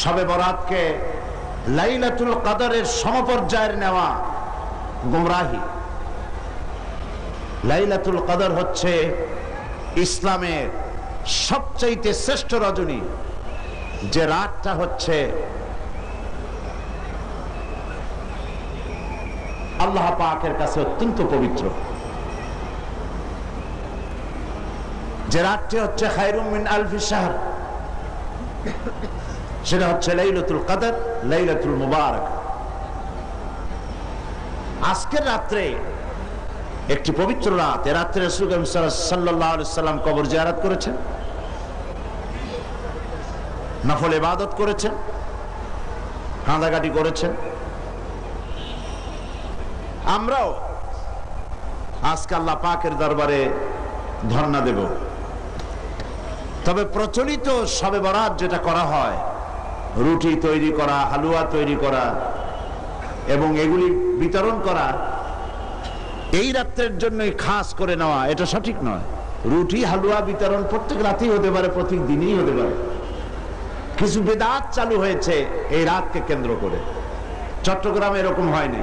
সবে বরাতকে লাইলাতুল কাদরের সমপর্যায়ের নেওয়া গুমরাহি। লাইলাতুল কদর হচ্ছে ইসলামের সবচাইতে শ্রেষ্ঠ রজনী, যে রাতটা হচ্ছে আল্লাহ পাকের কাছে অত্যন্ত পবিত্র। যে রাতটি হচ্ছে খায়রুম মিন আলফি শাহর। সেটা হচ্ছে লাইলাতুল কদর, লাইলাতুল মুবারক। আজকের রাত্রে, একটি পবিত্র রাত, এ রাত্রে সাল্লাম কবর জিয়ারাত করেছেন, নফল ইবাদত করেছেন, কাঁদাকাটি করেছেন। আমরাও আজকে আল্লাহ পাকের দরবারে ধর্ণা দেব। তবে প্রচলিত সবে বরাত যেটা করা হয় রুটি তৈরি করা, হালুয়া তৈরি করা এবং এগুলি বিতরণ করা, এই রাত্রের জন্যই খাস করে নেওয়া, এটা সঠিক নয়। রুটি, হালুয়া বিতরণ প্রত্যেক রাতেই হতে পারে প্রত্যেক দিনই হতে পারে। কিছু বেদাত চালু হয়েছে এই রাতকে কেন্দ্র করে। চট্টগ্রামে এরকম হয়নি।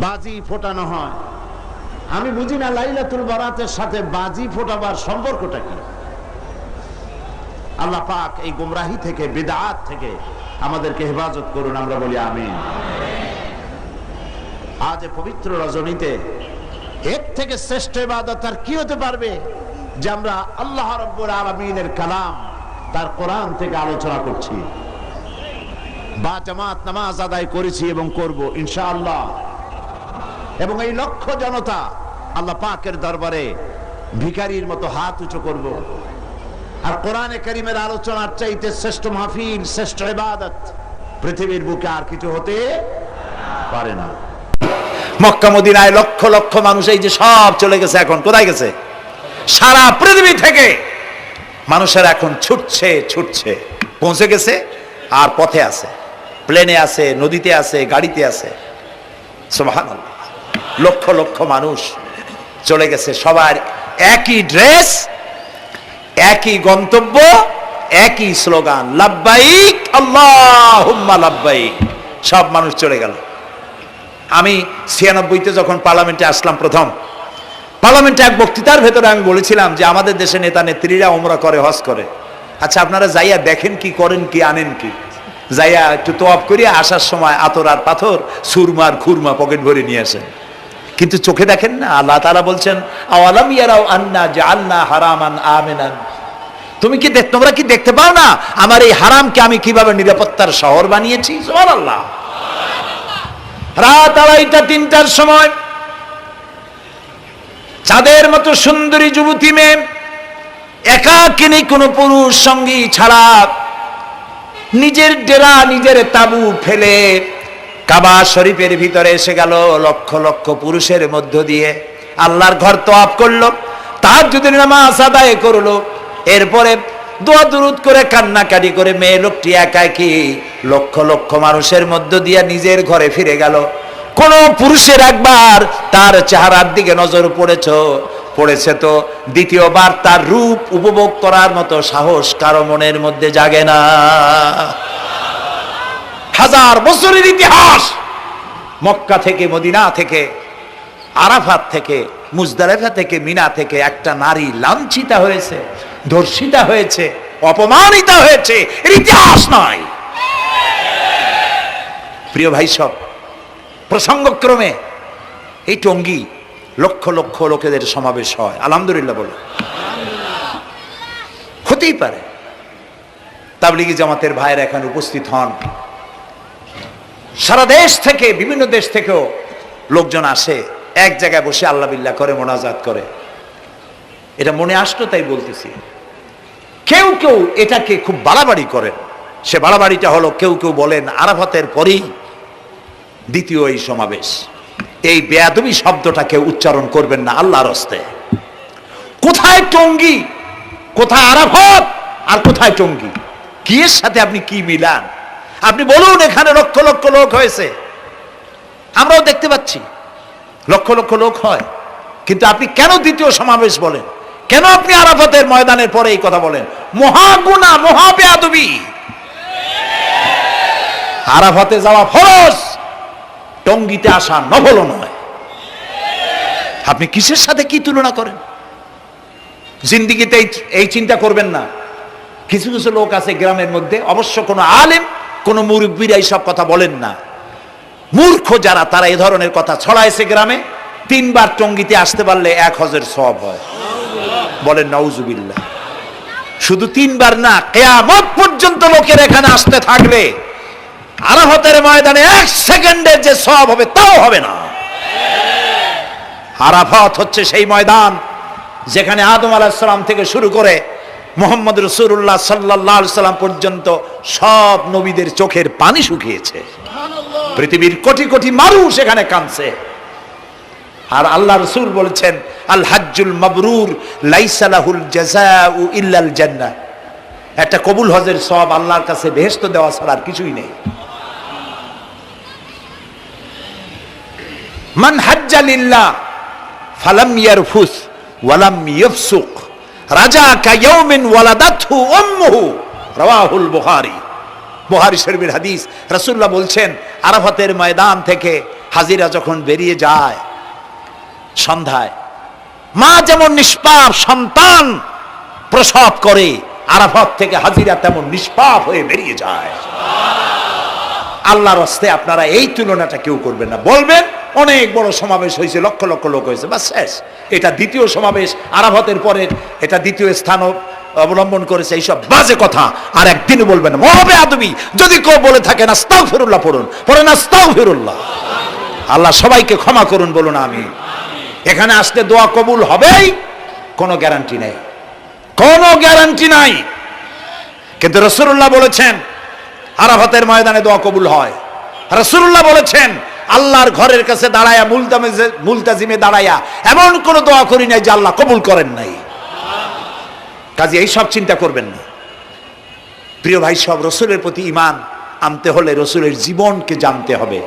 বাজি ফোটানো হয়। আমি বুঝি না, লাইলাতুল বারাতের সাথে বাজি ফোটাবার সম্পর্কটা কি? আল্লাহ পাক এই গুমরাহি থেকে, বেদাত থেকে আমাদেরকে হেফাজত করুন, আমরা বলি আমিন। আজ পবিত্র রজনীতে এর থেকে শ্রেষ্ঠ ইবাদত আর কি হতে পারবে? যে আমরা আল্লাহ রব্বুর আলমিনের কালাম তার কোরআন থেকে আলোচনা করছি। বা জামাত নামাজ আদায় করেছি এবং করব, ইনশাআল্লাহ। এবং এই লক্ষ জনতা আল্লাহ পাকের দরবারে ভিখারির মতো হাত উঁচু করব। আর কোরআনে করিমের আলোচনার চাইতে শ্রেষ্ঠ মাহফিল, শ্রেষ্ঠ ইবাদত পৃথিবীর বুকে আর কিছু হতে পারে না। মক্কা, মদিনায় লক্ষ লক্ষ মানুষ এই যে সব চলে গেছে এখন, কোথায় গেছে? সারা পৃথিবী থেকে মানুষের এখন ছুটছে ছুটছে। পৌঁছে গেছে, আর পথে আছে। প্লেনে আছে, নদীতে আছে, গাড়িতে আছে। লক্ষ লক্ষ মানুষ চলে গেছে, সবার একই ড্রেস একই গন্তব্য, একই স্লোগান, লাব্বাইক আল্লাহ লাব্বাইক। সব মানুষ চলে গেল। আমি ছিয়ানব্বইতে যখন পার্লামেন্টে আসলাম প্রথম, পার্লামেন্টে এক বক্তৃতার ভেতরে আমি বলেছিলাম যে আমাদের দেশে নেতা নেত্রীরা ওমরা করে, হজ করে। আচ্ছা আপনারা যাইয়া দেখেন কি, করেন কি, আনেন কি? যাইয়া একটু তোয়াব করিয়া আসার সময় আতর আর পাথর সুরমার খুরমা পকেট ভরে নিয়ে আসেন। কিন্তু চোখে দেখেন না, আল্লাহ তারা বলছেন, আওয়ালাম ইয়ারাও আন্না যে আন্না হারামান আমেনান? তুমি কি দেখ তোমরা কি দেখতে পাও না? আমার এই হারামকে আমি কীভাবে নিরাপত্তার শহর বানিয়েছি? সুবহানাল্লাহ। রাত আড়াইটা, তিনটার সময় চাঁদের মতো সুন্দরী যুবতী মেয়ে একাকিনী কোনো পুরুষ সঙ্গী ছাড়া নিজের ডেরা, নিজের তাবু ফেলে কাবা শরীফের ভিতরে এসে গেল লক্ষ লক্ষ পুরুষের মধ্য দিয়ে। আল্লাহর ঘর তো আপ করল তার যদি নামাজ আদায় করল। এরপরে দোয়া দুরুদ করে কান্নাকাটি করে মেয়ে লোকটি একাই কি লক্ষ লক্ষ মানুষের মধ্য দিয়ে নিজের ঘরে ফিরে গেল। কোন পুরুষের একবার তার চেহারার দিকে নজর পড়েছ, পড়েছে তো দ্বিতীয়বার তার রূপ উপভোগ করার মতো সাহস কারও মনের মধ্যে জাগে না। হাজার বছরের ইতিহাস মক্কা থেকে, মদিনা থেকে, আরাফাত থেকে, মুজদালেফা থেকে, মিনা থেকে একটা নারী লাঞ্ছিতা হয়েছে। ধর্ষিতা হয়েছে, অপমানিতা হয়েছে, এর ইতিহাস নয়। প্রিয় ভাই সব, প্রসঙ্গক্রমে এই টঙ্গি লক্ষ লক্ষ লোকেদের সমাবেশ হয়। আলহামদুলিল্লাহ বলে হতেই পারে। তাবলিগি জামাতের ভাইয়েরা এখানে উপস্থিত হন। সারা দেশ থেকে, বিভিন্ন দেশ থেকেও লোকজন আসে। এক জায়গায় বসে আল্লাহ বিল্লাহ করে, মোনাজাত করে। এটা মনে আসতো তাই বলতেছি। কেউ কেউ এটাকে খুব বাড়াবাড়ি করেন। সে বাড়াবাড়িটা হলো কেউ কেউ বলেন আরাফাতের পরেই দ্বিতীয় এই সমাবেশ। এই বেয়াদবি শব্দটাকে উচ্চারণ করবেন না আল্লাহর হস্তে। কোথায় টঙ্গি? কোথায় আরাফত? আর কোথায় টঙ্গি? কি এর সাথে আপনি কি মিলান? আপনি বলুন, এখানে লক্ষ লক্ষ লোক হয়েছে। আমরাও দেখতে পাচ্ছি। লক্ষ লক্ষ লোক হয়। কিন্তু আপনি কেন দ্বিতীয় সমাবেশ বলেন? কেন আপনি আরাফাতের ময়দানের পরে এই কথা বলেন? মহাগুনা মহাবেয়াদবি। আরাফাতে যাওয়া ফরজ, টঙ্গিতে আসা নফল নয়। আপনি কিসের সাথে কি তুলনা করেন? জিন্দিগিতে এই- এই চিন্তা করবেন না। কিছু কিছু লোক আছে গ্রামের মধ্যে, অবশ্য কোনো আলেম, কোনো মুরব্বীরা এইসব কথা বলেন না। মূর্খ যারা, তারা এই ধরনের কথা ছড়াইছে গ্রামে। তিনবার টঙ্গিতে আসতে পারলে এক হজের সব হয়। বলেন নাউজুবিল্লাহ। শুধু তিনবার না কেয়ামত পর্যন্ত লোকের এখানে আসতে থাকবে। আরাফতের ময়দানে এক সেকেন্ডের যে সব হবে তাও হবে না। আরাফাত হচ্ছে সেই ময়দান যেখানে আদম আলাহিসাল্লাম থেকে শুরু করে মোহাম্মদ রসুল্লাহ সাল্লাহ সাল্লাম পর্যন্ত সব নবীদের চোখের পানি শুকিয়েছে। পৃথিবীর কোটি কোটি মানুষ এখানে কাঁদছে। আর আল্লাহ রসুল বলেছেন, আল হাজ্জুল মাবরুর লাইসালাহুল জাযাউ ইল্লাল জান্নাহ। একটা কবুল হজের সব আল্লাহর কাছে বেহেশত দেওয়া ছাড়া আর কিছুই নেই। মান হাজ্জা লিল্লাহ, ফালাম ইয়ারফুস, ওয়ালাম ইয়াফসুক। রাজা কায়াউমিন ওয়ালাদাতহু উম্মুহু, রাওয়াহুল বুখারী। বুখারী শরীফের হাদিস, রাসূলুল্লাহ বলছেন, আরাফাতের ময়দান থেকে হাজিরা যখন বেরিয়ে যায় সন্ধ্যায়। মা যেমন নিষ্পাপ, সন্তান প্রসব করে, আরাফাত থেকে হাজিরা তেমন নিষ্পাপ হয়ে বেরিয়ে যায়। আল্লাহর হস্তে আপনারা এই তুলনাটা কেউ করবেন না। বলবেন, অনেক বড় সমাবেশ হয়েছে, লক্ষ লক্ষ লোক হয়েছে বা শেষ। এটা দ্বিতীয় সমাবেশ, আরাফতের পরে এটা দ্বিতীয় স্থান অবলম্বন করেছে, এইসব বাজে কথা। আর একদিনও বলবেন মহাবে আদবি যদি কেউ বলে থাকে না স্তাও ফিরুল্লাহ পড়ুন। পড়ে না স্তাও ফিরুল্লাহ আল্লাহ সবাইকে ক্ষমা করুন, বলুন আমি এখানে আসলে দোয়া কবুল হবেই, কোনো গ্যারান্টি নেই। কোনো গ্যারান্টি নাই। কিন্তু রসুল্লাহ বলেছেন, আরাফাতের ময়দানে দোয়া কবুল হয়। রসুল্লাহ বলেছেন, আল্লাহর ঘরের কাছে দাঁড়ায়া মুলতামে মুলতাজিমে দাঁড়ায়া এমন কোন দোয়া করি নাই যে আল্লাহ কবুল করেন নাই। কাজে এই সব চিন্তা করবেন না। প্রিয় ভাই, সব রসুলের প্রতি ইমান আনতে হলে রসুলের জীবনকে জানতে হবে।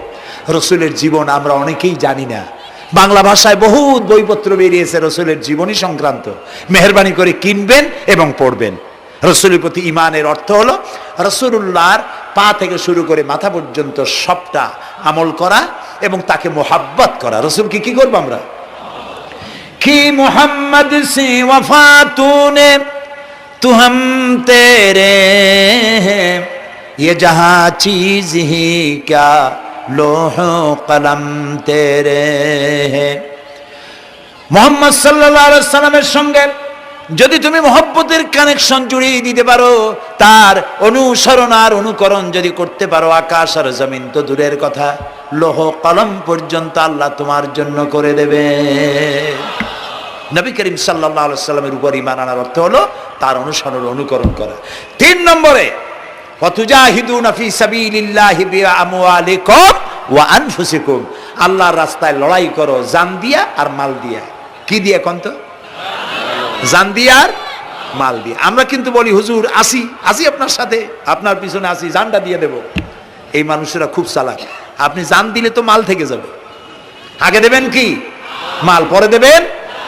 রসুলের জীবন আমরা অনেকেই জানি না। বাংলা ভাষায় বহুত বইপত্র বেরিয়েছে রসুলের জীবনী সংক্রান্ত মেহরবানি করে কিনবেন এবং পড়বেন রসুলের প্রতি ইমানের অর্থ হলো রসুল্লাহর পা থেকে শুরু করে মাথা পর্যন্ত সবটা আমল করা এবং তাকে মোহাব্বত করা রসুলকে কি করবো আমরা কি মোহাম্মদ সে वफा तूने तू हम तेरे हैं ये जहां चीज ही क्या লোহ কলম তেরে মোহাম্মদ সাল্লা সাল্লামের সঙ্গে যদি তুমি মহব্বতের কানেকশন জুড়িয়ে দিতে পারো, তার অনুসরণ আর অনুকরণ যদি করতে পারো, আকাশ আর জমিন তো দূরের কথা। লোহ কলম পর্যন্ত আল্লাহ তোমার জন্য করে দেবে। নবী করিম সাল্লাহ সাল্লামের উপর ইমান আনার অর্থ হলো তার অনুসরণ অনুকরণ করা। তিন নম্বরে আল্লাহর রাস্তায় লড়াই করো, জান দিয়া আর মাল দিয়া। কি দিয়া কোন তো? জান দিয়া আর মাল দিয়ে। আমরা কিন্তু বলি, হুজুর, আসি আসি আপনার সাথে। আপনার পিছনে আসি, জানটা দিয়ে দেব। এই মানুষেরা খুব চালাক। আপনি জান দিলে তো মাল থেকে যাবে। আগে দেবেন কি? মাল, পরে দেবেন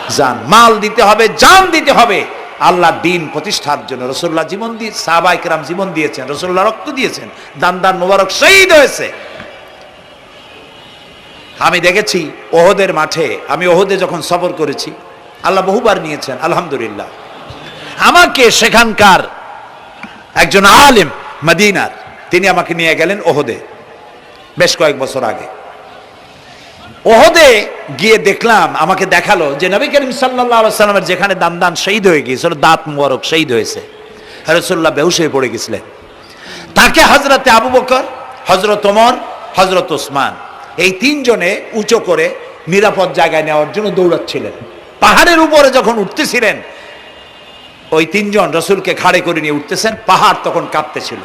জান। মাল দিতে হবে, জান দিতে হবে। আল্লাহ দিন প্রতিষ্ঠার জন্য রসুল্লাহ জীবন দিয়ে সাহবাইকরাম জীবন দিয়েছেন, রসুল্লাহ রক্ত দিয়েছেন, দান দান মোবারক শহীদ হয়েছে। আমি দেখেছি ওহদের মাঠে, আমি ওহদে যখন সফর করেছি, আল্লাহ বহুবার নিয়েছেন, আলহামদুলিল্লাহ। আমাকে সেখানকার একজন আলেম, মদিনার, তিনি আমাকে নিয়ে গেলেন ওহদে, বেশ কয়েক বছর আগে। ওহদে গিয়ে দেখলাম, আমাকে দেখাল যে নবী করিম সাল্লাহ সাল্লামের যেখানে দান দান শহীদ হয়ে গিয়েছিল, দাঁত মুবারক শহীদ হয়েছে। রসুল্লাহ বেহুশ হয়ে পড়ে গেছিলেন তাকে হজরতে আবু বকর হজরত ওমর হজরত ওসমান, এই তিনজনে উঁচু করে নিরাপদ জায়গায় নেওয়ার জন্য দৌড়াচ্ছিলেন। পাহাড়ের উপরে যখন উঠতেছিলেন, ওই তিনজন রসুলকে খাড়ে করে নিয়ে উঠতেছেন, পাহাড় তখন কাঁপতেছিল।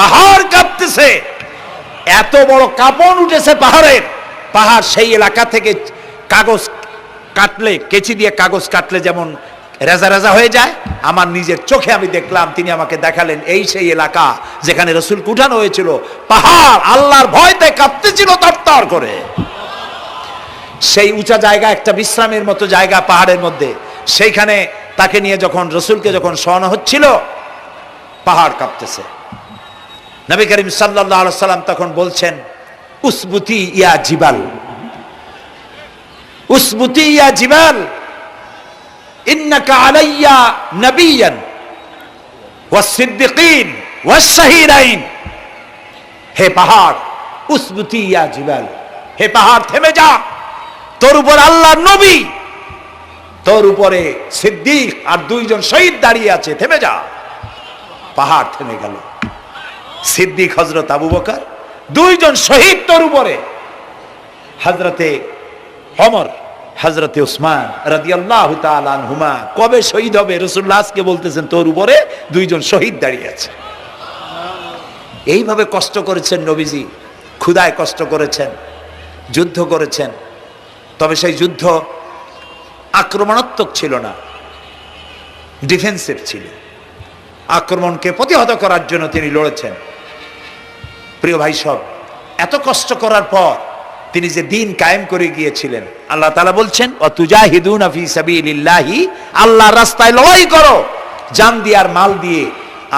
পাহাড় কাঁপতেছে, এত বড় কাপন উঠেছে পাহাড়ের। পাহাড় সেই এলাকা থেকে কাগজ কাটলে, কেচি দিয়ে কাগজ কাটলে যেমন রেজা রেজা হয়ে যায়, আমার নিজের চোখে আমি দেখলাম, তিনি আমাকে দেখালেন, এই সেই এলাকা যেখানে রসুল উঠানো হয়েছিল। পাহাড় আল্লাহর ভয়তে কাঁপতেছিল তরতর করে। সেই উঁচা জায়গা, একটা বিশ্রামের মতো জায়গা পাহাড়ের মধ্যে। সেইখানে তাকে নিয়ে যখন রসুলকে যখন শোয়ানো হচ্ছিল, পাহাড় কাঁপতেছে। নবী করিম সাল্লাহ সাল্লাম তখন বলছেন উসবুতি ইয়া জিবাল। উসবুতি ইয়া জিবাল। ইন্নাকা আলাইয়া নবিয়ান। ওয়াসিদ্দিকিন ওয়াসশাহিদাইন হে পাহাড়, উসবুতি ইয়া জিবাল। হে পাহাড়, থেমে যা। তোর উপর আল্লাহর নবী। তোর উপরে সিদ্দিক আর দুইজন শহীদ দাঁড়িয়ে আছে, থেমে যা। পাহাড় থেমে গেল। সিদ্দিক হজরত আবু বকর দুইজন শহীদ তোর উপরে। হজরতে অমর, হজরতে উসমান রাদিয়াল্লাহু তাআলা আনহুমা, কবে শহীদ হবে রাসূলুল্লাহ আজকে বলতেছেন তোর উপরে দুইজন শহীদ দাঁড়িয়ে আছে। এইভাবে কষ্ট করেছেন নবীজি ক্ষুদায় কষ্ট করেছেন, যুদ্ধ করেছেন। তবে সেই যুদ্ধ আক্রমণাত্মক ছিল না ডিফেন্সিভ ছিল। আক্রমণকে প্রতিহত করার জন্য তিনি লড়েছেন। প্রিয় ভাই সব, এত কষ্ট করার পর তিনি যে দিন কায়েম করে গিয়েছিলেন, আল্লাহ তালা বলছেন, অতুজাহিদুন আল্লাহর রাস্তায় লড়াই করো, জান দিয়ে আর মাল দিয়ে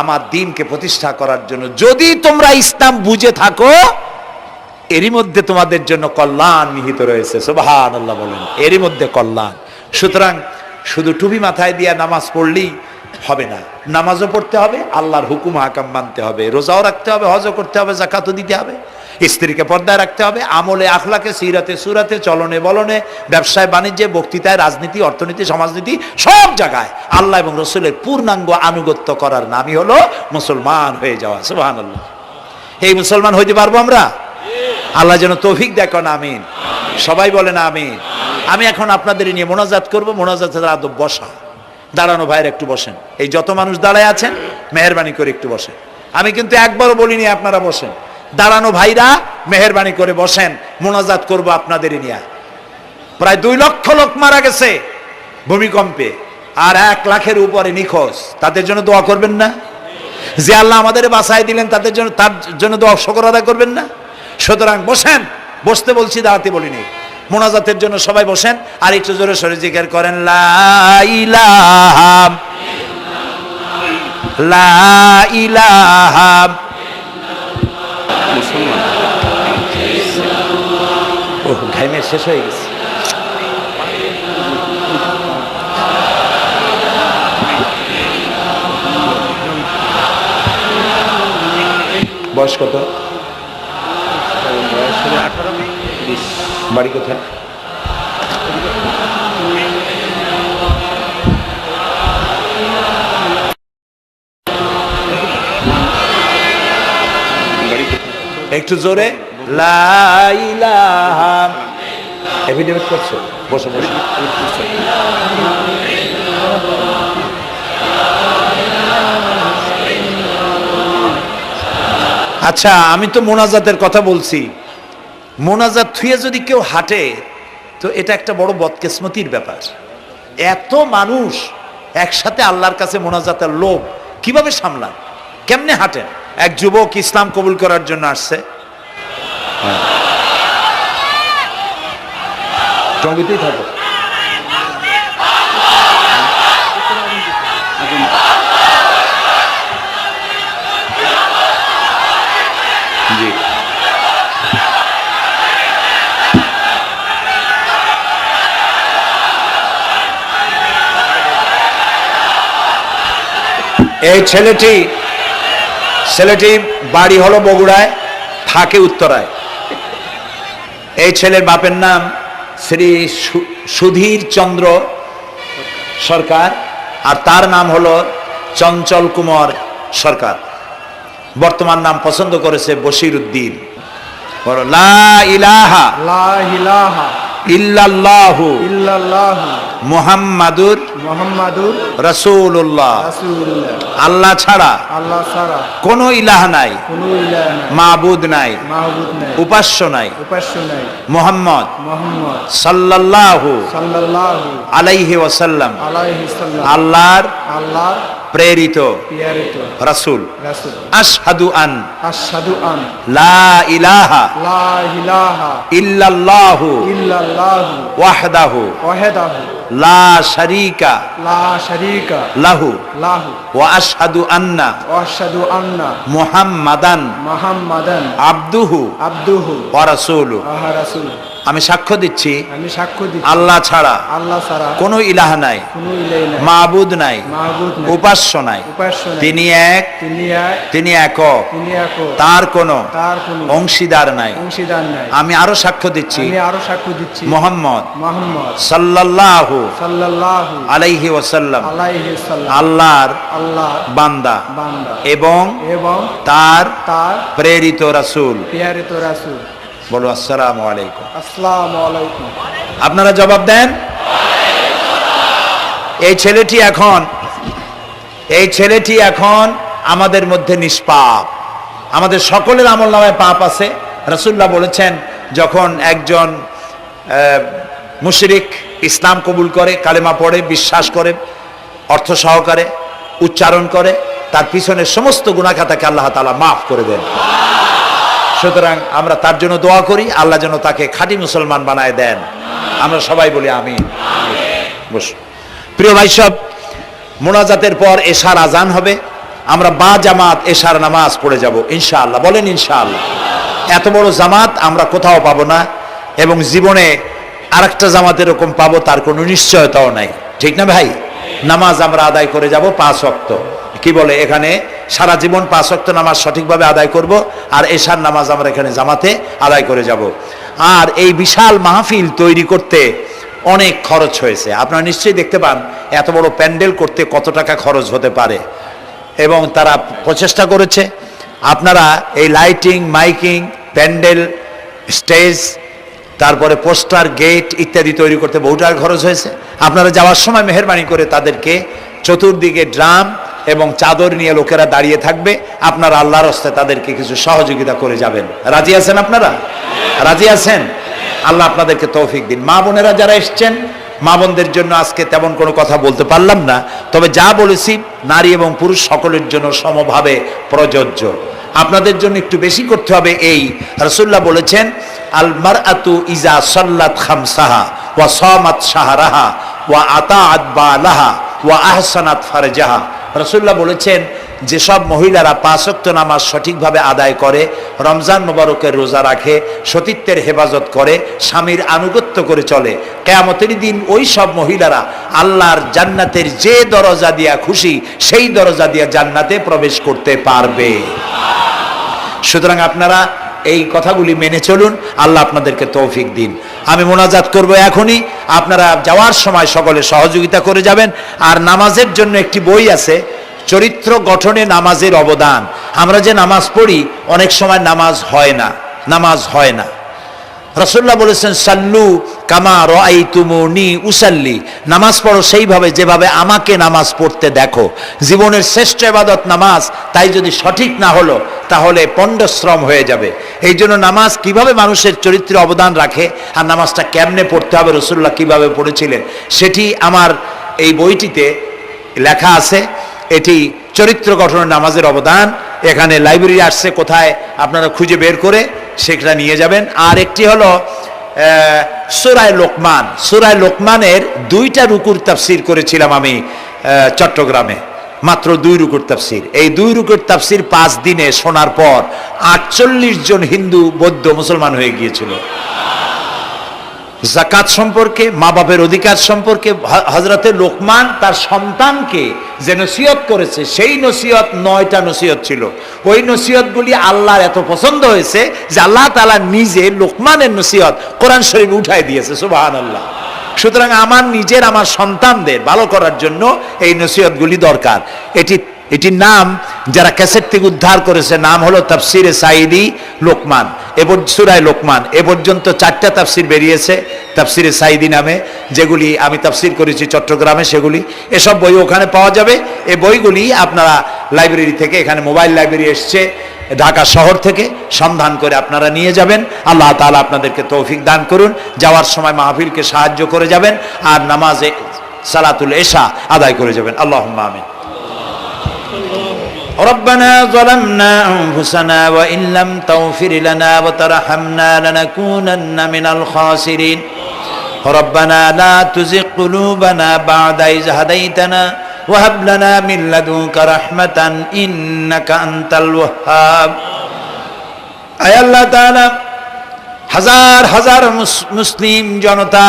আমার দিনকে প্রতিষ্ঠা করার জন্য। যদি তোমরা ইসলাম বুঝে থাকো, এরই মধ্যে তোমাদের জন্য কল্যাণ নিহিত রয়েছে। সুবহান আল্লাহ বলেন, এরই মধ্যে কল্যাণ। সুতরাং শুধু টুপি মাথায় দিয়ে নামাজ পড়লেই হবে না। নামাজও পড়তে হবে, আল্লাহর হুকুম হাকাম মানতে হবে, রোজাও রাখতে হবে, হজও করতে হবে জাকাতও দিতে হবে, স্ত্রীকে পর্দায় রাখতে হবে, আমলে আখলাকে, সিরাতে, সুরাতে, চলনে, বলনে, ব্যবসায়, বাণিজ্যে, বক্তৃতায়, রাজনীতি, অর্থনীতি, সমাজনীতি, সব জায়গায় আল্লাহ এবং রসুলের পূর্ণাঙ্গ আনুগত্য করার নামই হলো মুসলমান হয়ে যাওয়া আল্লাহ এই মুসলমান হইতে পারব আমরা? আল্লাহ যেন তৌফিক দেখো না আমিন। সবাই বলেন, আমিন। আমি এখন আপনাদের নিয়ে মোনাজাত করব, মোনাজাতের আদব বসা দাঁড়ানো ভাইয়ের একটু বসেন। এই যত মানুষ দাঁড়ায় আছেন, মেহরবানি করে একটু বসেন। আমি কিন্তু একবারও বলিনি আপনারা বসেন। দাঁড়ানো ভাইরা মেহরবানি করে বসেন, মোনাজাত করব আপনাদেরই নিয়ে। প্রায় দুই লক্ষ লোক মারা গেছে ভূমিকম্পে, আর এক লাখের উপরে নিখোঁজ। তাদের জন্য দোয়া করবেন না? যে আল্লাহ আমাদের বাসায় দিলেন, তাদের জন্য তার জন্য দোয়া শকর আদায় করবেন না? সুতরাং বসেন, বসতে বলছি, দাঁড়াতে বলিনি। মোনাজাতের জন্য সবাই বসেন, আর একটু জোরে সরে জিজ্ঞের করেন, লা ইলাহা লা ইলাহা ও ঘাইমে শেষ হয়ে গেছে। বয়স কত? বাড়ি কোথায়? একটু জোরে। লাইলাহা এফিডেভিট করছ? বসো বসো। আচ্ছা আমি তো মোনাজাতের কথা বলছি। মোনাজাত থুয়ে যদি কেউ হাঁটে, তো এটা একটা বড় বদকেসমতির ব্যাপার। এত মানুষ একসাথে আল্লাহর কাছে মোনাজাতের লোভ কীভাবে সামলান কেমনে হাঁটেন? এক যুবক ইসলাম কবুল করার জন্য আসছে। টঙ্গিতেই থাকো। এই ছেলেটি ছেলেটি বাড়ি হলো বগুড়ায় থাকে উত্তরায়। এই ছেলের বাপের নাম শ্রী সুধীর চন্দ্র সরকার আর তার নাম হলো চঞ্চল কুমার সরকার। বর্তমান নাম পছন্দ করেছে বশির উদ্দিন ইলাহা ইল্লাল্লাহু। ইল্লাল্লাহু। মুহাম্মাদুর মুহাম্মাদুর রাসূলুল্লাহ। রাসূলুল্লাহ। আল্লাহ ছাড়া আল্লাহ ছাড়া কোনো ইলাহ নাই কোনো ইলাহ নাই। মাবুদ নাই মাহবুব নাই। উপাস্য নাই। উপাস্য নাই। মোহাম্মদ মুহাম্মদ সাল্লাল্লাহু সাল্লাল্লাহু আলাইহি ওয়াসাল্লাম। আলাইহি সাল্লাম। আল্লাহর আল্লাহর প্রেরিত রাসূল। আশহাদু আন। আশহাদু আন। লা ইলাহা লা ইলাহা ইল্লাল্লাহু ইল্লাল্লাহু ওয়াহদাহু ওয়াহদাহু। লা শারীকা লা শারীকা লাহু লাহু। ওয়া আশহাদু আন্না ওয়া আশহাদু আন্না মুহাম্মাদান মুহাম্মাদান আবদুহু আবদুহু ওয়া রাসূলুহু ওয়া রাসূল। আমি সাক্ষ্য দিচ্ছি। আমি সাক্ষ্য দিচ্ছি। আল্লাহ ছাড়া আল্লাহ ছাড়া কোনো ইলাহ নাই। কোনো ইলাই নাই। মাবুদ নাই। মাহবুদ নাই। উপাস্য নাই। উপাস্য নাই। তিনি এক তিনি এক তিনি একক। তিনি এক তার কোনো তার কোনো অংশীদার নাই। অংশীদার নাই। আমি আরও সাক্ষ্য দিচ্ছি। আমি আরও সাক্ষ্য দিচ্ছি। মোহাম্মদ মোহাম্মদ সাল্লাল্লাহু সাল্লাল্লাহু আলাইহি ওয়াসাল্লাম। আলাইহি সাল্লাম আল্লাহর আল্লাহ বান্দা। বান্দা। এবং এবং তার তার প্রেরিত রাসূল। প্রিয়ারিত রাসূল। বলো আসসালামু আলাইকুম। আসসালামু আলাইকুম। আপনারা জবাব দেন। এই ছেলেটি এখন এই ছেলেটি এখন আমাদের মধ্যে নিষ্পাপ। আমাদের সকলের আমল নামায় পাপ আছে। রসুল্লাহ বলেছেন যখন একজন মুশরিক ইসলাম কবুল করে কালেমা পড়ে বিশ্বাস করে অর্থ সহকারে উচ্চারণ করে তার পিছনে সমস্ত গুণাখাতাকে আল্লাহ তালা মাফ করে দেন। সুতরাং আমরা তার জন্য দোয়া করি, আল্লাহ যেন তাকে খাঁটি মুসলমান বানায় দেন। আমরা সবাই বলি আমি বসুন প্রিয় ভাই সব মোনাজাতের পর এশার আজান হবে। আমরা বা জামাত এশার নামাজ পড়ে যাব, ইনশাআল্লাহ। বলেন ইনশাআল্লাহ। এত বড় জামাত আমরা কোথাও পাবো না এবং জীবনে আরেকটা জামাত এরকম পাবো, তার কোনো নিশ্চয়তাও নাই। ঠিক না ভাই? নামাজ আমরা আদায় করে যাব পাঁচ অক্ত কি বলে এখানে? সারা জীবন পাঁচ অক্ত নামাজ সঠিকভাবে আদায় করব আর এশার নামাজ আমরা এখানে জামাতে আদায় করে যাব। আর এই বিশাল মাহফিল তৈরি করতে অনেক খরচ হয়েছে। আপনারা নিশ্চয়ই দেখতে পান, এত বড় প্যান্ডেল করতে কত টাকা খরচ হতে পারে। এবং তারা প্রচেষ্টা করেছে। আপনারা এই লাইটিং, মাইকিং, প্যান্ডেল, স্টেজ, তারপরে পোস্টার, গেট ইত্যাদি তৈরি করতে বহু টাকা খরচ হয়েছে। আপনারা যাওয়ার সময় মেহরবানি করে তাদেরকে চতুর্দিকে ড্রাম এবং চাদর নিয়ে লোকেরা দাঁড়িয়ে থাকবে, আপনারা আল্লাহর হস্তে তাদেরকে কিছু সহযোগিতা করে যাবেন। রাজি আছেন আপনারা? রাজি আছেন? আল্লাহ আপনাদেরকে তৌফিক দিন। মা বোনেরা যারা এসছেন, মা বোনদের জন্য আজকে তেমন কোনো কথা বলতে পারলাম না, তবে যা বলেছি, নারী এবং পুরুষ সকলের জন্য সমভাবে প্রযোজ্য। আপনাদের জন্য একটু বেশি করতে হবে এই। রসুল্লাহ বলেছেন আল মার আতু ইজা সাল্লাত খামসাহা ওয়া সমাত সাহারাহা ওয়া আতা আদবা লাহা ওয়া আহসানাত ফারজাহা। রসুল্লাহ বলেছেন, যেসব মহিলারা পাঁচক্ত নামাজ সঠিকভাবে আদায় করে, রমজান মোবারকের রোজা রাখে, সতীত্বের হেফাজত করে, স্বামীর আনুগত্য করে চলে, কেয়ামতের দিন ওই সব মহিলারা আল্লাহর জান্নাতের যে দরজা দিয়া খুশি, সেই দরজা দিয়া জান্নাতে প্রবেশ করতে পারবে। সুতরাং আপনারা এই কথাগুলি মেনে চলুন, আল্লাহ আপনাদেরকে তৌফিক দিন। আমি মোনাজাত করব এখনই, আপনারা যাওয়ার সময় সকলে সহযোগিতা করে যাবেন, আর নামাজের জন্য একটি বই আছে, চরিত্র গঠনে নামাজের অবদান। আমরা যে নামাজ পড়ি, অনেক সময় নামাজ হয় না, নামাজ হয় না। রসুল্লাহ বলেছেন, সাল্লু কামা রাই তুমুনি উসাল্লি। নামাজ পড়ো সেইভাবে, যেভাবে আমাকে নামাজ পড়তে দেখো। জীবনের শ্রেষ্ঠ এবাদত নামাজ, তাই যদি সঠিক না হলো, তাহলে পণ্ডশ্রম হয়ে যাবে। এই জন্য নামাজ কীভাবে মানুষের চরিত্রে অবদান রাখে আর নামাজটা কেমনে পড়তে হবে রসুল্লাহ কীভাবে পড়েছিলেন, সেটি আমার এই বইটিতে লেখা আছে। এটি চরিত্র গঠনের নামাজের অবদান। এখানে লাইব্রেরি আসছে, কোথায় আপনারা খুঁজে বের করে সেটা নিয়ে যাবেন। আর একটি হলো সুরায় লোকমান। সুরায় লোকমানের দুইটা রুকুর তাফসির করেছিলাম আমি চট্টগ্রামে। মাত্র দুই রুকুর তাফসির। এই দুই রুকুর তাফসির পাঁচ দিনে শোনার পর আটচল্লিশ জন হিন্দু, বৌদ্ধ, মুসলমান হয়ে গিয়েছিল। জাকাত সম্পর্কে মা বাপের অধিকার সম্পর্কে হজরতে লোকমান তার সন্তানকে যে নসিহত করেছে, সেই নসিহত নয়টা নসিহত ছিল। ওই নসিহতগুলি আল্লাহর এত পছন্দ হয়েছে যে আল্লাহ তালা নিজে লোকমানের নসিহত কোরআন শরীফ উঠাই দিয়েছে সুবাহান আল্লাহ সুতরাং আমার নিজের, আমার সন্তানদের ভালো করার জন্য এই নসিহতগুলি দরকার। এটি এটির নাম, যারা ক্যাসেট থেকে উদ্ধার করেছে, নাম হলো তাফসিরে সাইদি লোকমান। এবার সুরায় লোকমান। এ পর্যন্ত চারটা তাফসির বেরিয়েছে তাফসিরে সাইদি নামে। যেগুলি আমি তাফসির করেছি চট্টগ্রামে, সেগুলি। এসব বই ওখানে পাওয়া যাবে। এ বইগুলি আপনারা লাইব্রেরি থেকে, এখানে মোবাইল লাইব্রেরি এসছে ঢাকা শহর থেকে, সন্ধান করে আপনারা নিয়ে যাবেন। আল্লাহ তাআলা আপনাদেরকে তৌফিক দান করুন। যাওয়ার সময় মাহফিলকে সাহায্য করে যাবেন। আর নামাজে সালাতুল এশা আদায় করে যাবেন। আল্লাহ আমিন। ربنا ظلمنا أنفسنا وإن لم تغفر لنا وترحمنا لنكونن من الخاسرين ربنا لا تزغ قلوبنا بعد إذ هديتنا وهب لنا من لدنك رحمة إنك أنت الوهاب أي الله تعالى হাজার হাজার মুস- মুসলিম জনতা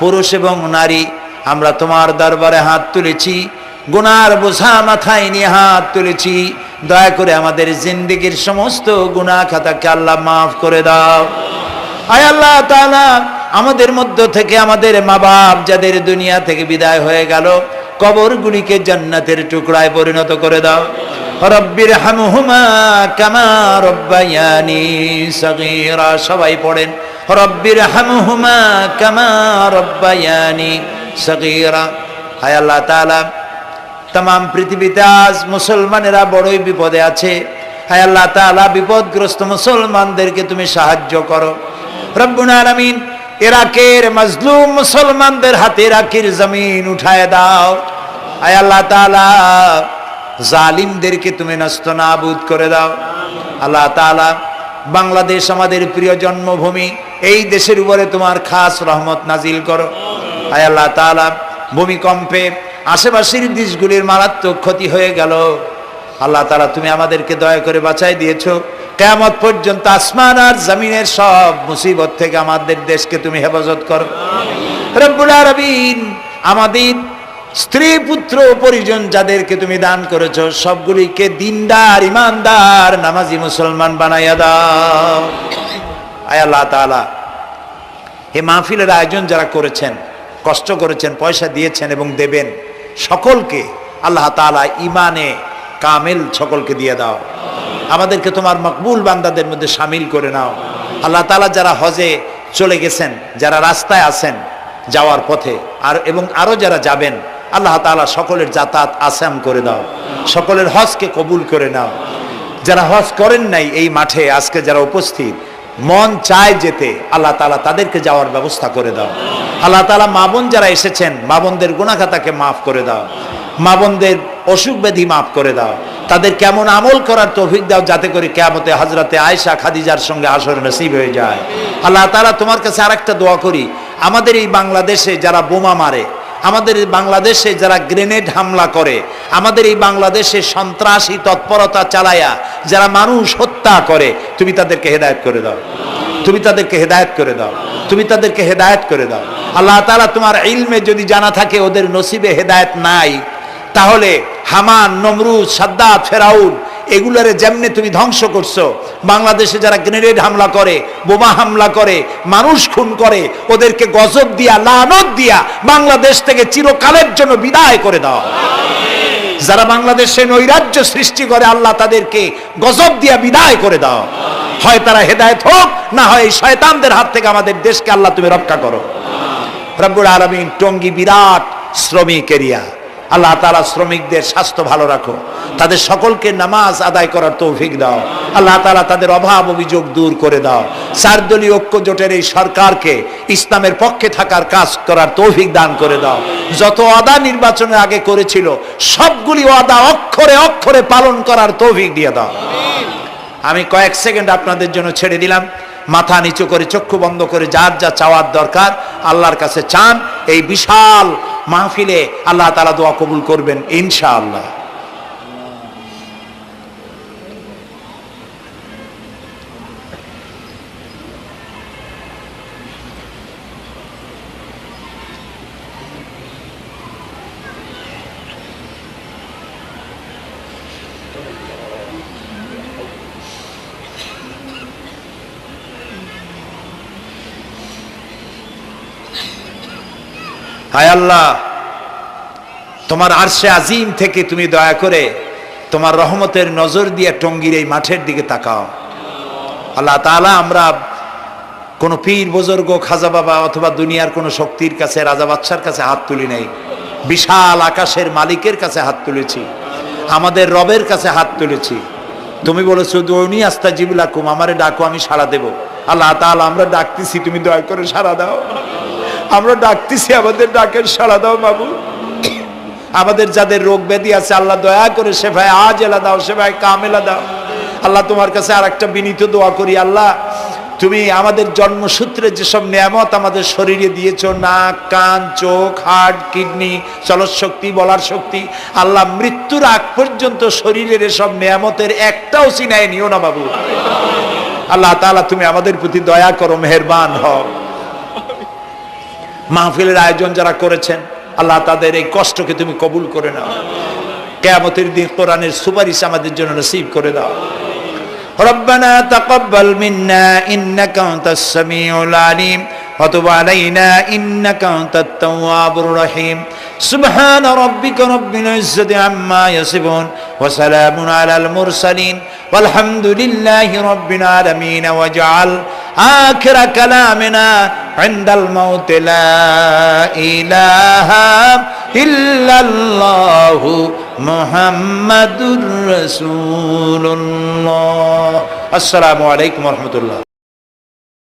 পুরুষ এবং নারী আমরা তোমার দরবারে হাত তুলেছি গুনার বোঝা মাথায় নিয়ে হাত তুলেছি। দয়া করে আমাদের জিন্দিগির সমস্ত গুনাহ খাতাকে আল্লাহ মাফ করে দাও। আয় আল্লাহ তাআলা, আমাদের মধ্য থেকে আমাদের মা বাপ যাদের দুনিয়া থেকে বিদায় হয়ে গেল, কবরগুলিকে জান্নাতের টুকরায় পরিণত করে দাও। রব্বির হামহুমা কামা রব্বায়ানি সগীরা, সবাই পড়েন। রব্বির হামহুমা কামা রব্বায়ানি সগীরা। হায় আল্লাহ তাআলা তাম পৃথিবীতে আজ মুসলমানেরা বড়ই বিপদে আছে। হায় আল্লাহ তাআলা, বিপদগ্রস্ত মুসলমানদেরকে তুমি সাহায্য করো। রব্বুল আলামিন ইরাকের মজলুম মুসলমানদের হাতে ইরাকের জমিন উঠায় দাও। আয় আল্লাহ তাআলা, জালিমদেরকে তুমি নষ্ট নাবুদ করে দাও। আল্লাহ তাআলা, বাংলাদেশ আমাদের প্রিয় জন্মভূমি, এই দেশের উপরে তোমার খাস রহমত নাজিল করো। আয় আল্লাহ তাআলা, ভূমিকম্পে আশেপাশের দেশগুলির মারাত্মক ক্ষতি হয়ে গেল। আল্লাহ তাআলা, তুমি আমাদেরকে দয়া করে বাঁচাই দিয়েছ। কেয়ামত পর্যন্ত আসমান আর জমিনের সব মুসিবত থেকে আমাদের দেশকে তুমি হেফাজত করো। রব্বুল আমাদের স্ত্রী, পুত্র পরিজন যাদেরকে তুমি দান করেছ, সবগুলিকে দিনদার, ইমানদার, নামাজি মুসলমান বানাইয়া দাও। আয় আল্লাহ তাআলা, এই মাহফিলের আয়োজন যারা করেছেন, কষ্ট করেছেন, পয়সা দিয়েছেন এবং দেবেন সকলকে আল্লাহ তাআলা ইমানে কামেল সকলকে দিয়ে দাও। আমাদেরকে তোমার মকবুল বান্দাদের মধ্যে সামিল করে নাও। আল্লাহ তাআলা যারা হজে চলে গেছেন, যারা রাস্তায় আছেন যাওয়ার পথে, আর এবং আরও যারা যাবেন, আল্লাহ তাআলা সকলের যাতায়াত আসাম করে দাও। সকলের হজকে কবুল করে নাও। যারা হজ করেন নাই এই মাঠে, আজকে যারা উপস্থিত মন চায় যেতে, আল্লাহ তালা তাদেরকে যাওয়ার ব্যবস্থা করে দাও। আল্লাহ তালা মা বোন যারা এসেছেন, মা বোনদের গুণাখাতাকে মাফ করে দাও। মা বোনদের অসুখ ব্যাধি মাফ করে দাও। তাদের কেমন আমল করার তৌফিক দাও, যাতে করে কেমতে হজরতে আয়সা খাদিজার সঙ্গে আসর নসিব হয়ে যায়। আল্লাহ তালা তোমার কাছে আরেকটা দোয়া করি। আমাদের এই বাংলাদেশে যারা বোমা মারে আমাদের বাংলাদেশে যারা গ্রেনেড হামলা করে, আমাদের এই বাংলাদেশে সন্ত্রাসী তৎপরতা চালায়া যারা মানুষ হত্যা করে, তুমি তাদেরকে হেদায়ত করে দাও। তুমি তাদেরকে হেদায়ত করে দাও। তুমি তাদেরকে হেদায়ত করে দাও। আল্লাহ তালা তোমার ইলমে যদি জানা থাকে, ওদের নসিবে হেদায়ত নাই। তাহলে হামান, নমরুদ সাদ্দা ফেরাউন এগুলারে যেমনি তুমি ধ্বংস করছ, বাংলাদেশে যারা গ্রেনেড হামলা করে, বোমা হামলা করে, মানুষ খুন করে, ওদেরকে গজব দিয়া, লানত দিয়া বাংলাদেশ থেকে চিরকালের জন্য বিদায় করে দাও। যারা বাংলাদেশে নৈরাজ্য সৃষ্টি করে, আল্লাহ তাদেরকে গজব দিয়া বিদায় করে দাও। হয় তারা হেদায়েত হোক, না হয় এই শয়তানদের হাত থেকে আমাদের দেশকে আল্লাহ তুমি রক্ষা করো। রব্বুল আলমিন টঙ্গী বিরাট শ্রমিক এরিয়া। আল্লাহ তালা শ্রমিকদের স্বাস্থ্য ভালো রাখো। তাদের সকলকে নামাজ আদায় করার তৌফিক দাও। আল্লাহ তালা তাদের অভাব অভিযোগ দূর করে দাও। চারদলীয় ঐক্য জোটের এই সরকারকে ইসলামের পক্ষে থাকার কাজ করার তৌফিক দান করে দাও। যত অদা নির্বাচনের আগে করেছিল, সবগুলি অদা অক্ষরে অক্ষরে পালন করার তৌফিক দিয়ে দাও। আমি কয়েক সেকেন্ড আপনাদের জন্য ছেড়ে দিলাম। মাথা নিচু করে, চক্ষু বন্ধ করে, যার যা চাওয়ার দরকার, আল্লাহর কাছে চান। এই বিশাল মাহফিলে আল্লাহ তালা দোয়া কবুল করবেন ইনশাআল্লাহ। হায় আল্লাহ, তোমার আরশে আজিম থেকে তুমি দয়া করে তোমার রহমতের নজর দিয়ে টঙ্গির এই মাঠের দিকে তাকাও। আল্লাহ তাআলা আমরা কোনো পীর বুজুর্গ, খাজা বাবা অথবা দুনিয়ার কোনো শক্তির কাছে, রাজা বাচ্চার কাছে হাত তুলি নাই। বিশাল আকাশের মালিকের কাছে হাত তুলেছি। আমাদের রবের কাছে হাত তুলেছি। তুমি বলেছ দৌনি আস্তা জিবুলা কুম আমারে ডাকো, আমি সাড়া দেব। আল্লাহ তাআলা, আমরা ডাকতেছি, তুমি দয়া করে সাড়া দাও। আমরা ডাকতেছি, আমাদের ডাকের সাড়া দাও বাবু। আমাদের যাদের রোগ ব্যাধি আছে, আল্লাহ দয়া করে সে ভাই আজ এলা দাও, সেভায় কামেলা দাও। আল্লাহ তোমার কাছে আর একটা বিনীত দোয়া করি, আল্লাহ, তুমি আমাদের জন্মসূত্রে যেসব নিয়ামত আমাদের শরীরে দিয়েছ, নাক, কান, চোখ হার্ট কিডনি চলৎ শক্তি বলার শক্তি, আল্লাহ, মৃত্যুর আগ পর্যন্ত শরীরের এসব নিয়ামতের একটাও চিনায় নিও না বাবু। আল্লাহ তাআলা, তুমি আমাদের প্রতি দয়া করো, মেহেরবান হও। মাহফিলের আয়োজন যারা করেছেন আল্লাহ তাদের এই কষ্টকে তুমি কবুল করে নাও কেয়ামতের দিন কোরআনের সুপারিশ আমাদের জন্য নসিব করে দাও ربنا تقبل منا إنك أنت السميع العليم وتب علينا إنك أنت التواب الرحيم سبحان ربك رب العزة عما يصفون وسلام على المرسلين والحمد لله رب العالمين واجعل آخر كلامنا আন্দাল মাউতে লা ইলাহা ইল্লাল্লাহু মুহাম্মাদুর রাসূলুল্লাহ আসসালামু আলাইকুম ওয়া রাহমাতুল্লাহ